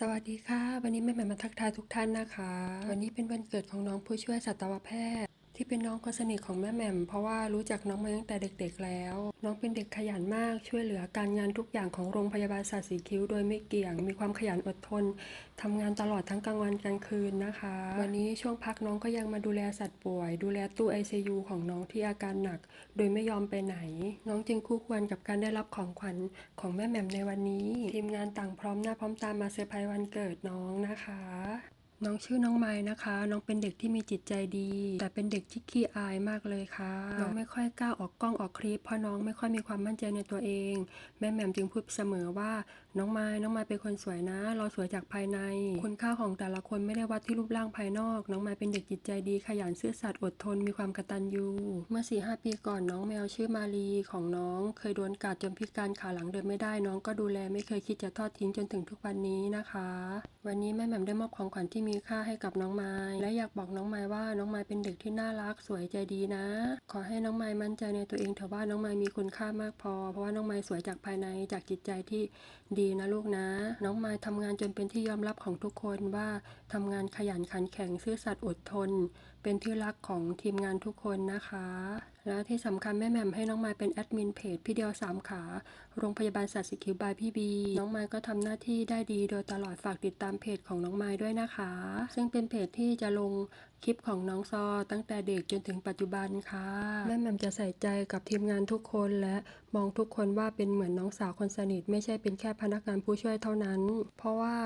สวัสดีค่ะ วันนี้แม่แหม่มมาทักทายทุกท่านนะคะ วันนี้เป็นวันเกิดของน้องผู้ช่วยสัตวแพทย์ ที่เป็นน้องคนสนิทของแม่แหม่มเพราะว่ารู้จักน้องมาตั้งแต่เด็กๆแล้ว น้องเป็นเด็กขยันมากช่วยเหลือการงานทุกอย่างของโรงพยาบาลสัตว์สีคิ้ว โดยไม่เกี่ยง มีความขยันอดทนทำงานตลอดทั้งกลางวันกลางคืนนะคะ วันนี้ช่วงพักน้องก็ยังมาดูแลสัตว์ป่วย ดูแลตู้ ICU ของน้องที่อาการหนัก โดยไม่ยอมไปไหน น้องจึงคู่ควรกับการได้รับของขวัญของแม่แหม่มในวันนี้ทีมงานต่างพร้อมหน้าพร้อมตามาเซอร์ไพรส์วันเกิดน้องนะคะ น้องชื่อน้องไม้นะคะ น้องเป็นเด็กที่มีจิตใจดี แต่เป็นเด็กที่ขี้อายมากเลยค่ะ น้องไม่ค่อยกล้าออกกล้องออกคลิปเพราะน้องไม่ค่อยมีความมั่นใจในตัวเอง แม่แหม่มจึงพูดเสมอว่า น้องไม้น้องไม้เป็นคนสวยนะ เราสวยจากภายใน คุณค่าของแต่ละคนไม่ได้วัดที่รูปร่างภายนอก น้องไม้เป็นเด็กจิตใจดี ขยันซื่อสัตย์อดทนมีความกตัญญู เมื่อ4ีหปีก่อนน้องแมวชื่อมาลีของน้อง เคยโดนกัดจนพิการขาหลังเดินไม่ได้ น้องก็ดูแลไม่เคยคิดจะทอดทิ้งจนถึงทุกวันนี้นะคะ วันนี้แม่แหม่มได้มอบของขวัญที่มีค่าให้กับน้องไม้และอยากบอกน้องไม้ว่าน้องไม้เป็นเด็กที่น่ารักสวยใจดีนะ ขอให้น้องไม้มั่นใจในตัวเองเถอะว่าน้องไม้มีคุณค่ามากพอ เพราะว่าน้องไม้สวยจากภายในจากจิตใจที่ดีนะลูกนะ น้องไม้ทำงานจนเป็นที่ยอมรับของทุกคนว่าทำงานขยันขันแข็งซื่อสัตย์อดทน เป็นที่รักของทีมงานทุกคนนะคะ และที่สำคัญแม่แหม่มให้น้องไม้เป็นแอดมินเพจพี่เดียวสามขา โรงพยาบาลสัตว์สีคิวบายพี่บี น้องไม้ก็ทำหน้าที่ได้ดีโดยตลอดฝากติดตามเพจของน้องไม้ด้วยนะคะ ซึ่งเป็นเพจที่จะลงคลิปของน้องซอตั้งแต่เด็กจนถึงปัจจุบันค่ะ แม่แหม่มจะใส่ใจกับทีมงานทุกคนและมองทุกคนว่าเป็นเหมือนน้องสาวคนสนิท ไม่ใช่เป็นแค่พนักงานผู้ช่วยเท่านั้น เพราะว่า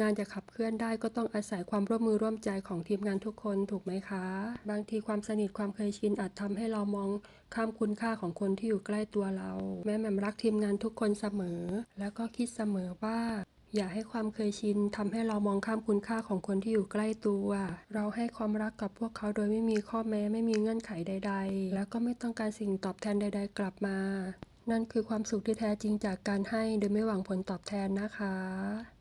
งานจะขับเคลื่อนได้ก็ต้องอาศัยความร่วมมือร่วมใจของทีมงานทุกคนถูกไหมคะ บางทีความสนิทความเคยชินอาจทำให้เรามองข้ามคุณค่าของคนที่อยู่ใกล้ตัวเรา แม่แหม่มรักทีมงานทุกคนเสมอ แล้วก็คิดเสมอว่าอย่าให้ความเคยชินทำให้เรามองข้ามคุณค่าของคนที่อยู่ใกล้ตัว เราให้ความรักกับพวกเขาโดยไม่มีข้อแม้ไม่มีเงื่อนไขใด ๆ แล้วก็ไม่ต้องการสิ่งตอบแทนใด ๆ กลับมา นั่นคือความสุขที่แท้จริงจากการให้โดยไม่หวังผลตอบแทนนะคะ